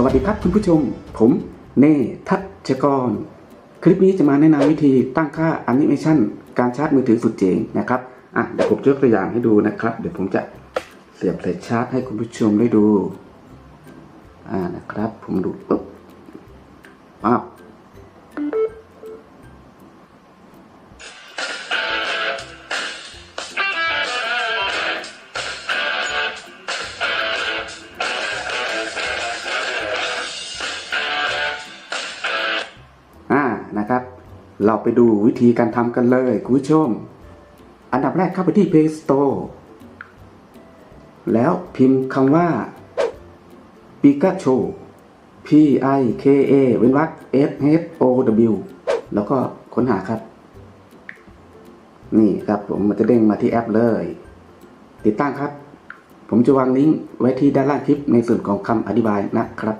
สวัสดีครับคุณผู้ชม ผมเนทัชกร คลิปนี้จะมาแนะนำวิธีตั้งค่าแอนิเมชันการชาร์จมือถือสุดเจ๋งนะครับอะเดี๋ยวผมยกตัวอย่างให้ดูนะครับ เดี๋ยวผมจะเสียบสายชาร์จให้คุณผู้ชมได้ดูอ่านะครับ ผมดูปุ๊บอ้าว เราไปดูวิธีการทำกันเลยคุณผู้ชม อันดับแรกเข้าไปที่ Play Store แล้วพิมพ์คำว่า Pikachu P I K A เว้นวรรค S H O W แล้วก็ค้นหาครับ นี่ครับผมมันจะเด้งมาที่แอปเลย ติดตั้งครับ ผมจะวางลิงก์ไว้ที่ด้านล่างคลิปในส่วนของคำอธิบายนะครับ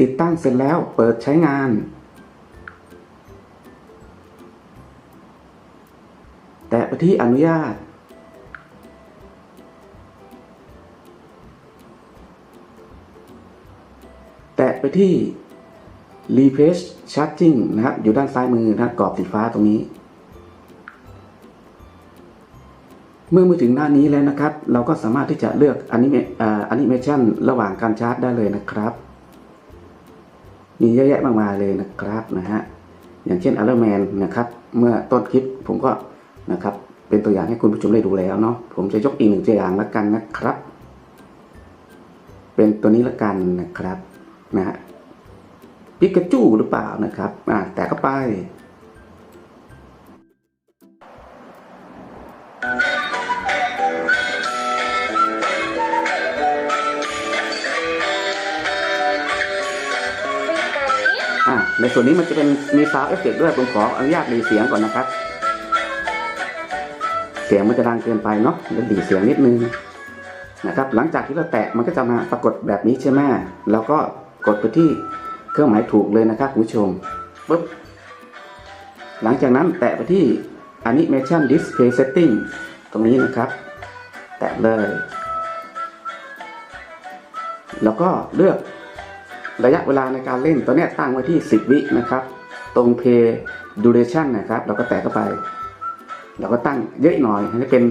ติดตั้งเสร็จแล้วเปิดใช้งาน แตะไปที่อนุญาต แตะไปที่ refresh charging นะครับ อยู่ด้านซ้ายมือนะกรอบสีฟ้าตรงนี้ เมื่อมาถึงหน้านี้แล้วนะครับ เราก็สามารถที่จะเลือกอนิเมอนิเมชันระหว่างการชาร์จได้เลยนะครับ มีเยอะแยะมากมายเลยนะครับนะฮะ อย่างเช่น a l e r m a n นะครับ เมื่อต้นคลิปผมก็ นะครับ เป็นตัวอย่างให้คุณผู้ชมได้ดูแล้วเนาะผมจะยกอีกหนึ่งตัวอย่างละกันนะครับ เป็นตัวนี้ละกันนะครับนะฮะปิกาจูหรือเปล่านะครับอ่าแต่ก็ไปอ่าในส่วนนี้มันจะเป็นมีซาวเอฟเฟกด้วยผมขออนุญาตดีเสียงก่อนนะครับเสียงมันจะดังเกินไปเนาะแล้วดีเสียงนิดนึงนะครับ หลังจากที่เราแตะมันก็จะมาปรากฏแบบนี้ใช่ไหมแล้วก็กดไปที่เครื่องหมายถูกเลยนะครับคุณผู้ชมปุ๊บหลังจากนั้นแตะไปที่ Animation Display Setting ตรงนี้นะครับ แตะเลย แล้วก็เลือกระยะเวลาในการเล่นตัวนี้ตั้งไว้ที่ 10 วินะครับ ตรง Play Duration นะครับ เราก็แตะเข้าไป เราก็ตั้งเยอะหน่อยให้เป็น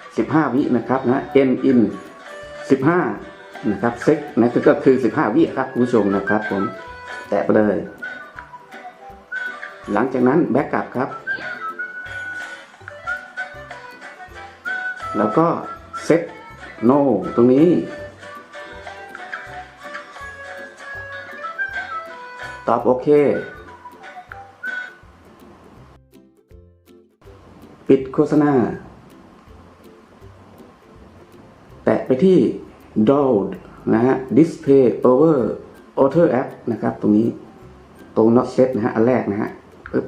15 วินะครับนะ N in 15 นะครับเซ็กนะก็คือ 15 วิครับคุณผู้ชมนะครับ ผมแตะไปเลย หลังจากนั้นแบ็กกลับครับ แล้วก็เซ็ตโนตรงนี้ ตอบโอเค ปิดโฆษณา แตะไปที่ download นะฮะ display over auto app นะครับ ตรงนี้ตรง not set นะฮะ อันแรกนะฮะปึ๊บ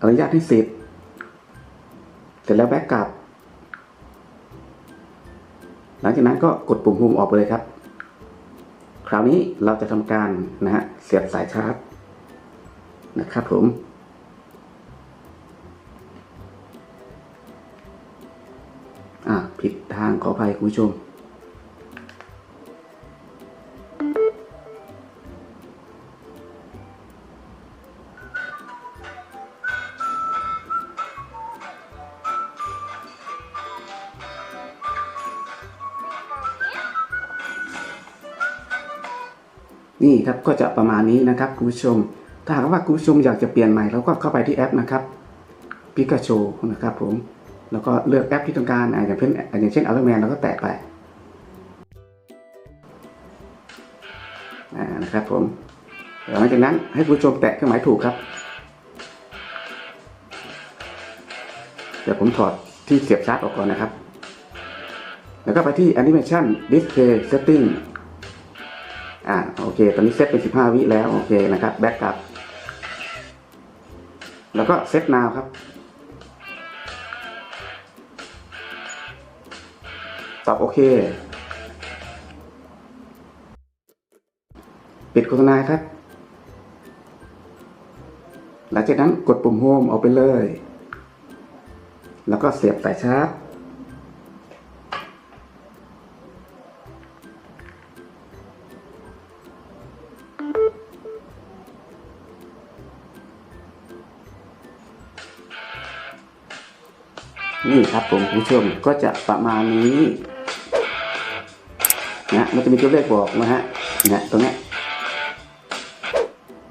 อนุญาตให้สิทธิ์เสร็จแล้วแบ็กกลับ หลังจากนั้นก็กดปุ่ม home ออกไปเลยครับ คราวนี้เราจะทำการนะฮะเสียบสายชาร์จนะครับผม อ่าผิดทางขออภัยคุณผู้ชม นี่ครับก็จะประมาณนี้นะครับคุณผู้ชม ถ้าหากว่าคุณผู้ชมอยากจะเปลี่ยนใหม่เราก็เข้าไปที่แอปนะครับพิกาโชนะครับผม แล้วก็เลือกแอปที่ต้องการอ่าอย่างเช่นอย่างเช่นอัลแมนเราก็แตะไปอ่านะครับผมหลังจากนั้นให้ผู้ชมแตะเครื่องหมายถูกครับ เดี๋ยวผมถอดที่เสียบชาร์จออกก่อนนะครับ แล้วก็ไปที่ Animation Display Setting อ่าโอเค ตอนนี้เซตเป็น 15 วิแล้ว โอเคนะครับ แบ็กกลับ แล้วก็เซตนาวครับ ตอบโอเค ปิดโฆษณาครับ หลังจากนั้นกดปุ่มโฮมเอาไปเลย แล้วก็เสียบสายชาร์จนี่ครับผมคุณผู้ชมก็จะประมาณนี้ นะมันจะมีตัวเลขบอกนะฮะนะตรงนี้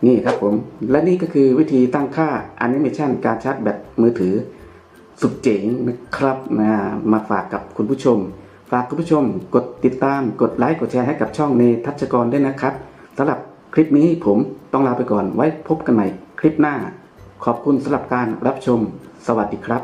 นี่ครับผม และนี่ก็คือวิธีตั้งค่าแอนิเมชันการชาร์จแบตมือถือ สุดเจ๋งนะครับนะมาฝากกับคุณผู้ชม ฝากคุณผู้ชม กดติดตามกดไลค์กดแชร์ให้กับช่องเนทัชกรด้วยนะครับสำหรับคลิปนี้ผมต้องลาไปก่อนไว้พบกันใหม่คลิปหน้า ขอบคุณสำหรับการรับชม สวัสดีครับ